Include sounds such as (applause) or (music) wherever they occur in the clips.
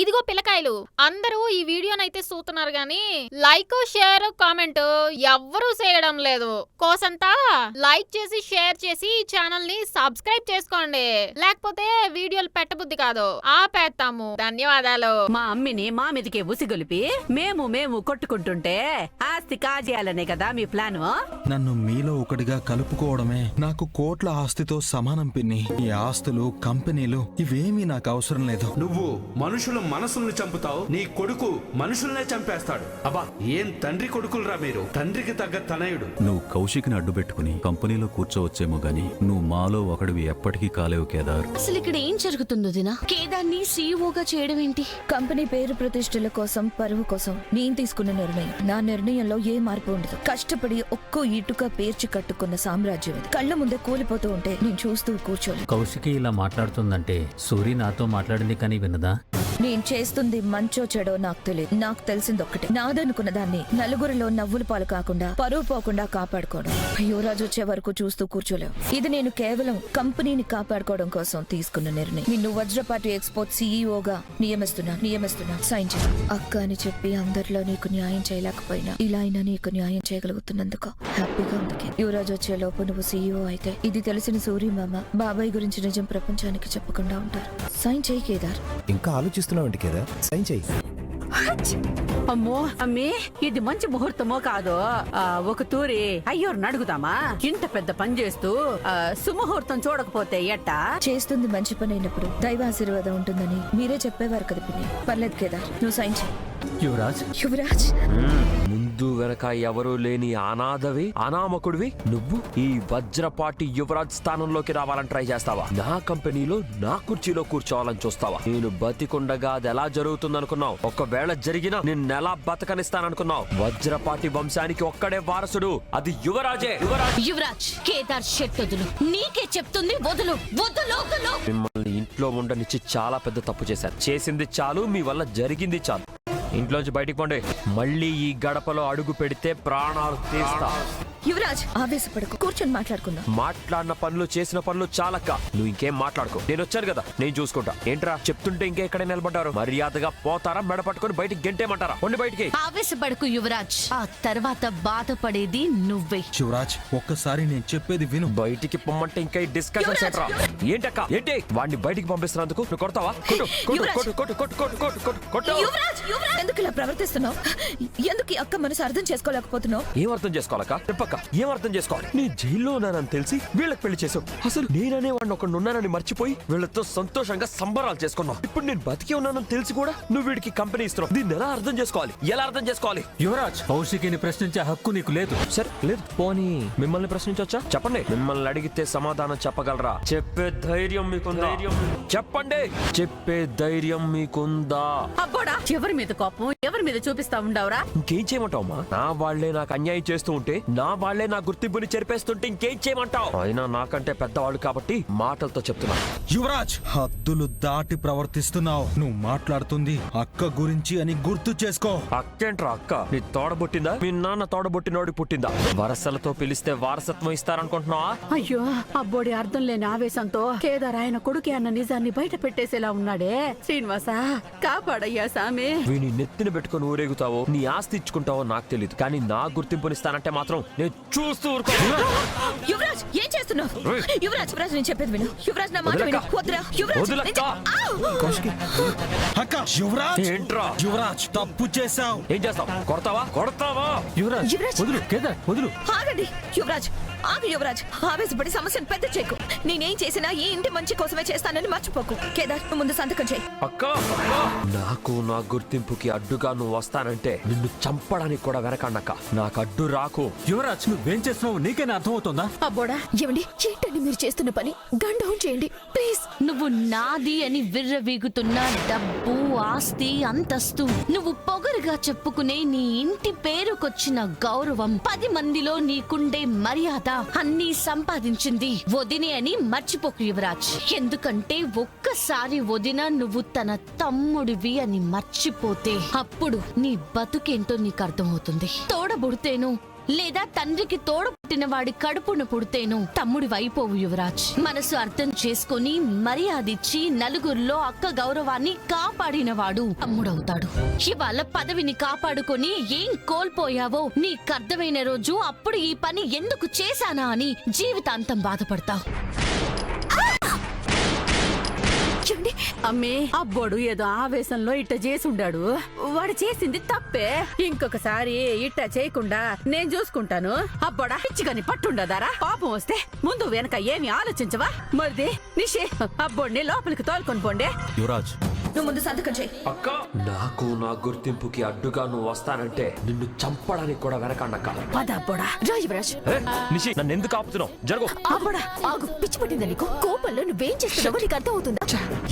ఇదిగో పిల్లకాయలు అందరూ ఈ వీడియోనైతే చూస్తున్నారు గాని లైక్ షేర్ కామెంట్ ఎవ్వరూ చేయడం లేదు. కోసంతా లైక్ చేసి షేర్ చేసి ఈ ఛానల్ని సబ్స్క్రైబ్ చేసుకోండి. లేకపోతే వీడియోలు పెట్టబుద్ధి కాదు. ఆపేస్తాము ధన్యవాదాలు. మా అమ్మిని మా మీదకే ఉసిగొలిపి మేము మేము కొట్టుకుంటుంటే ఆస్తి కాజేయాలనే కదా మీ ప్లాను? నన్ను మీలో ఒకటిగా కలుపుకోవడమే నాకు కోట్ల ఆస్తితో సమానం పిన్ని. ఈ ఆస్తులు కంపెనీలు ఇవేమీ నాకు అవసరం లేదు. నువ్వు మనుషుల మనసుల్ని చంపుతావు నీ కొడుకు మనుషుల్నే చంపేస్తాడు. అబ్బా ఏం తండ్రి కొడుకులరా మీరు? తండ్రికి తగ్గ తనయుడు. నువ్వు కౌశిక్ని అడ్డు పెట్టుకుని కంపెనీలో కూర్చోవచ్చేమో గాని నువ్వు మాలో ఒకడివి ఎప్పటికీ కాలేవు కేదార్. అసలు ఇక్కడ ఏం జరుగుతుందో దినా? కేదార్ని సీఈఓగా చేయడం ఏంటి కంపెనీ పేరు ప్రతిష్టల కోసం పరువు కోసం నేను తీసుకున్న నిర్ణయం. నా నిర్ణయంలో ఏ మార్పు ఉండదు. కష్టపడి ఒక్కో ఇటుక పేర్చి కట్టుకున్న సామ్రాజ్యం ఇది. కళ్ళ ముందే కూలిపోతూ ఉంటే నేను చూస్తూ కూర్చోను. కౌశికి ఇలా మాట్లాడుతుందంటే సూరి నాతో మాట్లాడింది కానీ వినదా? నేను చేస్తుంది మంచో చెడో నాకు తెలియదు నాకు తెలిసింది ఒక్కటే నాదనుకున్న దాన్ని నలుగురిలో నవ్వులు పాలు కాకుండా పరువు పోకుండా కాపాడుకోవడం. యువరాజు వచ్చే వరకు చూస్తూ కూర్చోలేవు. ఇది నేను కేవలం కంపెనీని కాపాడుకోవడం కోసం తీసుకున్న నిర్ణయం. నిన్ను వజ్రపాటి ఎక్స్పోర్ట్ సీఈఓగా నియమిస్తున్నా నియమిస్తున్నా. సైన్ చే అక్క అని చెప్పి అందరిలో నీకు న్యాయం చేయలేకపోయినా ఇలా అయినా నీకు న్యాయం చేయగలుగుతున్నందుకు హ్యాపీగా ఉంది యువరాజు వచ్చే లోపు నువ్వు సీఈఓ అయితే ఇది తెలిసిన సూరి మామ బాబాయ్ గురించి నిజం ప్రపంచానికి చెప్పకుండా ఉంటారు. సైన్ చేయి కేదార్. ఇంకా ఆలోచిస్తున్నావు కదా సైన్ చెయ్యి అమ్మో అమ్మి ఇది మంచి ముహూర్తమో కాదో. ఆ, ఒక తూరి అయ్యోరు అడుగుదామా? ఇంత పెద్ద పని చేస్తూ ఆ, సుముహూర్తం చూడకపోతే ఎట్టా? చేస్తుంది మంచి పని అయినప్పుడు దైవ ఆశీర్వాదం ఉంటుందని మీరే చెప్పేవారు కదా పిన్ని. పర్లేదు కేదార్ నువ్వు సైన్ చేయి. యువరాజ్. యువరాజ్? ముందు వెనక ఎవరూ లేని అనాథవి అనామకుడివి నువ్వు ఈ వజ్రపాటి యువరాజ్ స్థానంలోకి రావాలని ట్రై చేస్తావా? నా కంపెనీలో నా కుర్చీలో కూర్చోవాలని చూస్తావా? నేను బతికుండగా అది ఎలా జరుగుతుందనుకున్నావు? ఒకవేళ జరిగినా నిన్నెలా బతకనిస్తాననుకున్నావు? వజ్రపాటి వంశానికి ఒక్కడే వారసుడు అది యువరాజే. యువరాజ్! కేదార్ షెట్ వదులు. నీకే చెప్తుంది వదులు. వదులు మిమ్మల్ని ఇంట్లో ఉండనిచ్చి చాలా పెద్ద తప్పు చేశారు. చేసింది చాలు మీ వల్ల జరిగింది చాలు. ఇంట్లోంచి బయటికి పండి. మళ్ళీ ఈ గడపలో అడుగు పెడితే ప్రాణాలు తీస్తా. యువరాజ్ ఆవేశపడకు. కూర్చొని మాట్లాడుకుందాం. మాట్లాడిన పనులు చేసిన పనులు చాలక్క. నువ్వు ఇంకేం మాట్లాడుకో. నేను వచ్చాను కదా నేను చూసుకుంటా. ఏంట్రా చెప్తుంటే ఇంకా ఎక్కడ నిలబడ్డారు? మర్యాదగా పోతారా? మెడ పట్టుకొని బయటికి గెంటేమంటారా ఉండి బయటికి. ఆవేశపడకు యువరాజ్. ఆ తర్వాత బాధపడేది నువ్వే. శివరాజ్ ఒక్కసారి నేను చెప్పేది విను. బయటికి పొమ్మంటే ఇంకా డిస్కషన్ ఏంట్రా? ఏంటక్క? ఏంటి? వాడిని బయటికి పంపిస్తున్నందుకు నువ్వు కొడతావా? కొట్టు కొట్టు యువరాజ్! కొట్టు కొట్టు కొట్టు కొట్టు కొట్టు కొట్టు కొట్టు. యువరాజ్! యువరాజ్! ఎందుకు ఇలా ప్రవర్తిస్తున్నావు? ఎందుకు ఈ అక్క మనసు అర్థం చేసుకోలేకపోతున్నావు? ఏం అర్థం చేసుకోవాలక్క? చెప్పక్క. ఏం అర్థం చేసుకోవాలి? నీ జైల్లో ఉన్నానని తెలిసి వీళ్ళకి పెళ్ళి చేసావు అసలు నేననే వాడిని ఒకడు ఉన్నానని మర్చిపోయి వీళ్ళతో సంతోషంగా సంబరాలు చేసుకున్నావు. ఇప్పుడు నేను బతికి ఉన్నానని తెలిసి కూడా నువ్వు వీడికి కంపెనీ ఇస్తున్నావు. దీన్ని ఎలా అర్థం చేసుకోవాలి? ఎలా అర్థం చేసుకోవాలి? యువరాజ్! కౌశికిని ప్రశ్నించే హక్కు నీకు లేదు. సరే లేదు. పోనీ మిమ్మల్ని ప్రశ్నించవచ్చా చెప్పండి. మిమ్మల్ని అడిగితే సమాధానం చెప్పగలరా? చెప్పే ధైర్యం మీకుందా? చెప్పండి. చెప్పే ధైర్యం మీకుందా? అబ్బోడా! ఎవరి మీద కోపం? ఎవరి మీద చూపిస్తా ఉండవురా? ఇంకేం చేయమంటావు నా వాళ్ళే నాకు అన్యాయం చేస్తూ ఉంటే నా వాళ్ళే నా గుర్తింపుని చెరిపేస్తుంటే ఇంకేం చేయమంటావు? అయినా నాకంటే పెద్దవాళ్ళు కాబట్టి మాటలతో చెప్తున్నా. యువరాజ్! హద్దులు దాటి ప్రవర్తిస్తున్నావు. నువ్వు మాట్లాడుతుంది అక్క గురించి అని గుర్తు చేసుకో. అక్కేంట్రా అక్క? నీ తోడబుట్టిందా? మీ నాన్న తోడబుట్టినోడి పుట్టిందా? వరసలతో పిలిస్తే వారసత్వం ఇస్తారనుకుంటున్నావా? అయ్యో అబ్బోడి అర్థం లేని ఆవేశంతో కేదార్ ఆయన కొడుకే అన్న నిజాన్ని బయట పెట్టేసేలా ఉన్నాడే. శ్రీనివాస కాపాడయ్యా సామి. వీని నెత్తిన పెట్టుకొని ఊరేగుతావో నీ ఆస్తి ఇచ్చుకుంటావో నాకు తెలియదు కానీ నా గుర్తింపునిస్తానంటే మాత్రం నేను చూస్తూ ఊరుకో. (gasps) యువరాజ్ ఏం చేస్తున్నావు? యువరాజ్ యువరాజ్ నేను చెప్పేది విను. యువరాజ్ నా మాట విను. వదలక్క. వద్దురా. యువరాజ్ వదలక్క. నేను చెప్- ఆవ్! అక్క యువరాజ్. ఏంట్రా? యువరాజ్ తప్పు చేశావు. ఏం చేస్తావు? కొడతావా? కొడతావా? యువరాజ్ యువరాజ్! వదులు కేదార్ వదులు. ఆగండి. యువరాజ్ ఆగు యువరాజ్ ఆవేశపడి సమస్యను పెద్ద చేయకు నేనేం చేసినా ఈ ఇంటి మంచి కోసమే చేస్తానని మర్చిపోకు. కేదార్ ముందు సంతకం చేయి. అక్క. నాకు నా గుర్తింపుకి అడ్డుగా నువ్వు వస్తానంటే నిన్ను చంపడానికి కూడా వెనకండక్క నాకు అడ్డు రాకు. యువరాజ్ నువ్వేం చేస్తున్నావు నీకేనా అర్థమవుతుందా? అబ్బోడా ఏమండి? ఏంటండి మీరు చేస్తున్న పని? గన్ డౌన్ చేయండి ప్లీజ్. నువ్వు నాది అని విర్రవీగుతున్న డబ్బు ఆస్తి అంతస్తు నువ్వు పొగరుగా చెప్పుకునే నీ ఇంటి పేరుకొచ్చిన గౌరవం పది మందిలో నీకుండే మర్యాద అన్నీ సంపాదించింది. వదినే అని మర్చిపోకు యువరాజ్. ఎందుకంటే ఒక్కసారి వదిన నువ్వు తన తమ్ముడివి అని మర్చిపోతే అప్పుడు నీ బతుకేంటో నీకు అర్థమవుతుంది తోడబుడితేను లేదా తండ్రికి తోడపట్టిన వాడి కడుపున పుడితేను తమ్ముడి వైపోవు యువరాజ్. మనసు అర్థం చేసుకొని మర్యాదిచ్చి నలుగురిలో అక్క గౌరవాన్ని కాపాడినవాడు తమ్ముడవుతాడు. ఇవాళ పదవిని కాపాడుకొని ఏం కోల్పోయావో నీకర్థమైన రోజు అప్పుడు ఈ పని ఎందుకు చేశానా అని జీవితాంతం బాధపడతావు అమ్మే అబ్బోడు ఏదో ఆవేశంలో ఇట్ట చేసుండాడు. వాడు చేసింది తప్పే. ఇంకొకసారి ఇట్ట చేయకుండా నేను చూసుకుంటాను. అబ్బోడా పిచ్చిగాని పట్టుండదారా? పాపం వస్తే ముందు వెనక ఏమి ఆలోచించవా? మరిది నిషే అబ్బోడిని లోపలికి తోలుకొని పోండే. యువరాజ్ నువ్వు ముందు సంతకం చేయి. అక్క నాకు నా గుర్తింపుకి అడ్డుగా నువ్వు వస్తానంటే నిన్ను చంపడానికి కూడా వెనకండక్క పద అబ్బోడా. రా యువరాజ్. నిషి నన్ను ఎందుకు ఆపుతున్నావు? జరుగు. అబ్బోడా ఆగు. పిచ్చి పట్టిందా నీకు? కోపంలో నువ్వేం చేస్తున్నావో? నీకు అర్థం అవుతుందా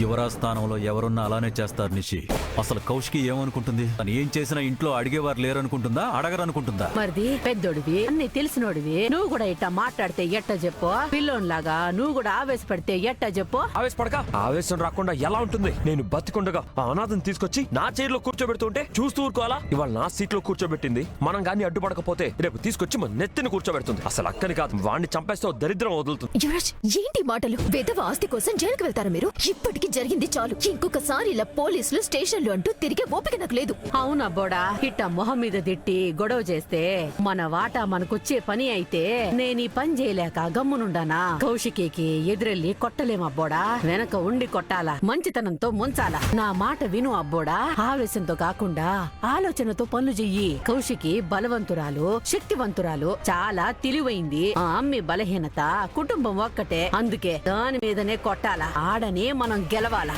యువరాజ్ స్థానంలో ఎవరున్నా అలానే చేస్తారు నిషి. అసలు కౌశికి ఏమనుకుంటుంది? తను ఏం చేసినా ఇంట్లో అడిగేవారు లేరనుకుంటుందా? అడగరనుకుంటుందా? మరిది పెద్దోడివి అన్ని తెలిసినోడివి. నువ్వు కూడా ఇట్ట మాట్లాడితే ఎట్ట చెప్పు? పిల్లోన్లాగా నువ్వు కూడా ఆవేశపడితే ఎట్ట చెప్పు? ఆవేశపడక. ఆవేశం రాకుండా ఎలా ఉంటుంది? నేను బతికుండగా ఆ అనాథం తీసుకొచ్చి నా చైర్లో కూర్చోబెడుతుంటే చూస్తూ ఊరుకోవాలా? ఇవాళ నా సీట్లో కూర్చోబెట్టింది. మనం గాని అడ్డుపడకపోతే రేపు తీసుకొచ్చి మన నెత్తిని కూర్చోబెడుతుంది. అసలు అక్కని కాదు వాడిని చంపేస్తే దరిద్రం వదులుతుంది. యువరాజ్ ఏంటి మాటలు? విధవ ఆస్తి కోసం జైలుకి వెళ్తారా మీరు? ఇప్పటికి జరిగింది చాలు. ఇంకొకసారి ఇలా పోలీసులు స్టేషన్లు అంటూ తిరిగే ఓపిక నాకు లేదు. అవునా బోడా ఇట్ట మొహం మీద తిట్టి గొడవ చేస్తే మన వాటా మనకొచ్చే పని అయితే నేను ఈ పని చేయలేక గమ్మునుండానా? కౌశికీకి ఎదురెళ్ళి కొట్టలేం అబ్బోడా వెనక ఉండి కొట్టాలా? మంచితనంతో ముంచాలా? నా మాట విను అబ్బోడా. ఆవేశంతో కాకుండా ఆలోచనతో పనులు చెయ్యి. కౌశికి బలవంతురాలు శక్తివంతురాలు చాలా తెలివైంది. ఆ అమ్మి బలహీనత కుటుంబం ఒక్కటే. అందుకే దాని మీదనే కొట్టాలా. ఆడనే మనం గెలవాలా.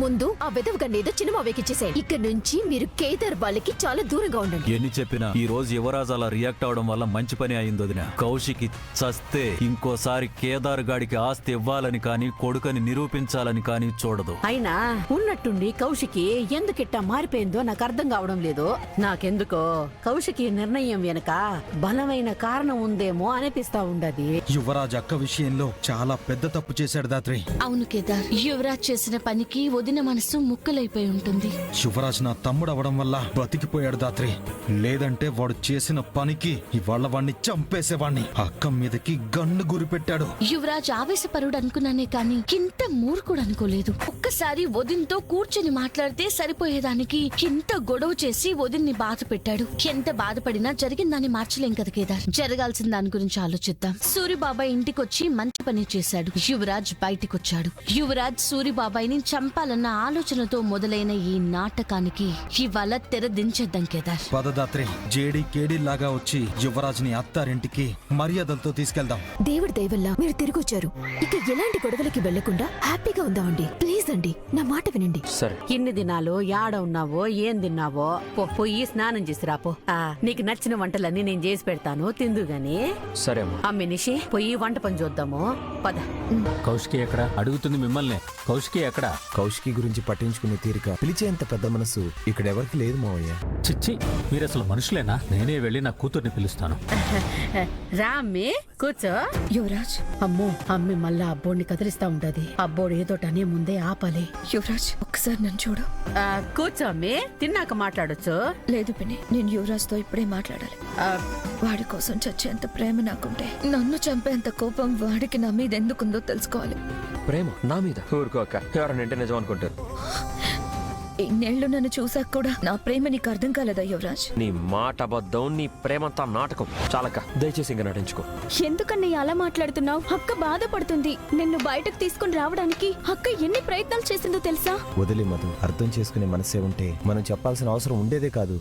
ముందు ఆ విధవగా ఏదో చిన్న వెక్కిచ్చేసాయి ఇక్కడ నుంచి మీరు కేదార్ వాళ్ళకి చాలా దూరంగా ఉండండి. ఎన్ని చెప్పినా ఈ రోజు యువరాజ్ అలా రియాక్ట్ అవడం వల్ల మంచి పని అయింది వదిన. కౌశికి చస్తే ఇంకోసారి కేదార్ గాడికి ఆస్తి ఇవ్వాలని కానీ కొడుకని నిరూపించాలని కానీ చూడదు. అయినా ఉన్నట్టుండి కౌశికి ఎందుకిట్టా మారిపోయిందో నాకు అర్థం కావడం లేదు. నాకెందుకో కౌశికి నిర్ణయం వెనక బలమైన కారణం ఉందేమో అనిపిస్తా ఉండది. యువరాజ్ అక్క విషయంలో చాలా పెద్ద తప్పు చేశాడు దాత్రి. అవును కేదార్ యువరాజ్ చేసిన పనికి వదిన మనసు ముక్కలైపోయి ఉంటుంది. యువరాజ్ నా తమ్ముడు అవడం వల్ల బతికిపోయాడు దాత్రి. లేదంటే వాడు చేసిన పనికి ఇవాళ వాణ్ణి చంపేసేవాణ్ణి. అక్క మీదకి గన్ను గురి పెట్టాడు యువరాజ్ ఆవేశపరుడు అనుకున్నానే కానీ ఇంత మూర్ఖుడు అనుకోలేదు ఒక్కసారి వదిన్తో కూర్చొని మాట్లాడితే సరిపోయేదానికి ఇంత గొడవ చేసి వదిన్ని బాధ పెట్టాడు. ఎంత బాధపడినా జరిగిన దాన్ని మార్చలేం కదా కేదార్. జరగాల్సిన దాని గురించి ఆలోచిద్దాం. సూరిబాబాయ్ ఇంటికొచ్చి మంచి పని చేశాడు. యువరాజ్ బయటికొచ్చాడు. యువరాజ్ సూరిబాబాయిని చంపాలన్న ఆలోచనతో మొదలైన ఈ నాటకానికి ఇవాళ తెర దించేద్దాం కేదార్. పదదాత్రి జేడి కేడి లాగా వచ్చి యువరాజ్ని అత్తారింటికి మర్యాదలతో తీసుకెళ్దాం. దేవుడి దయవల్ల మీరు తిరిగి వచ్చారు ఇక ఎలాంటి గొడవలకి వెళ్ళకుండా హ్యాపీగా ఉందామండి. ప్లీజ్ అండి నా మాట వినండి. సరే. ఇన్ని దినాలు యాడ ఉన్నావో ఏం తిన్నావో? పో పోయి స్నానం చేసి రాపో. ఆ, నీకు నచ్చిన వంటలన్నీ నేను చేసి పెడతాను తిందు గాని. సరే అమ్మా. అమ్మి నిషి పోయి వంట పని చూద్దాము. పద. కౌశికి ఎక్కడ? అడుగుతుంది మిమ్మల్ని. కౌశికి ఎక్కడ? కౌశికి గురించి పట్టించుకునే తీరిక పిలిచేంత పెద్ద మనసు ఇక్కడ ఎవరికి లేదు మావయ్య. చిచ్చి మీరు అసలు మనుషులేనా? నేనే వెళ్ళి నా కూతుర్ని పిలుస్తాను. (laughs) రా అమ్మి కూర్చో. యువరాజ్. అమ్మో అమ్మి మళ్ళా అబ్బోడిని కదిలిస్తా ఉంటది. అబ్బోడు ఏదోటనే ముందే ఆపాలి. యువరాజ్ ఒక్కసారి నన్ను చూడు. ఆ, కూర్చో అమ్మి తిన్నాక మాట్లాడొచ్చు. లేదు పిన్ని నేను యువరాజ్తో ఇప్పుడే మాట్లాడాలి. ఆ, వాడి కోసం చచ్చేంత ప్రేమ నాకుంటే నన్ను చంపేంత కోపం వాడికి నా మీద ఎందుకుందో తెలుసుకోవాలి. ప్రేమ నా మీద? ఊరుకో అక్క. ఎవరైనా అంటే నిజం అనుకుంటారు. ఇన్నేళ్ళు నన్ను చూసాక కూడా నా ప్రేమ నీకు అర్థం కాలేదా యువరాజ్? నీ మాట అబద్ధం నీ ప్రేమంతా నాటకం. చాలక్క దయచేసి ఇంకా నటించుకో. ఎందుకన్నా అలా మాట్లాడుతున్నావు? అక్క బాధపడుతుంది. నిన్ను బయటకు తీసుకుని రావడానికి అక్క ఎన్ని ప్రయత్నాలు చేసిందో తెలుసా? వదిలే మధు అర్థం చేసుకునే మనసే ఉంటే మనం చెప్పాల్సిన అవసరం ఉండేదే కాదు.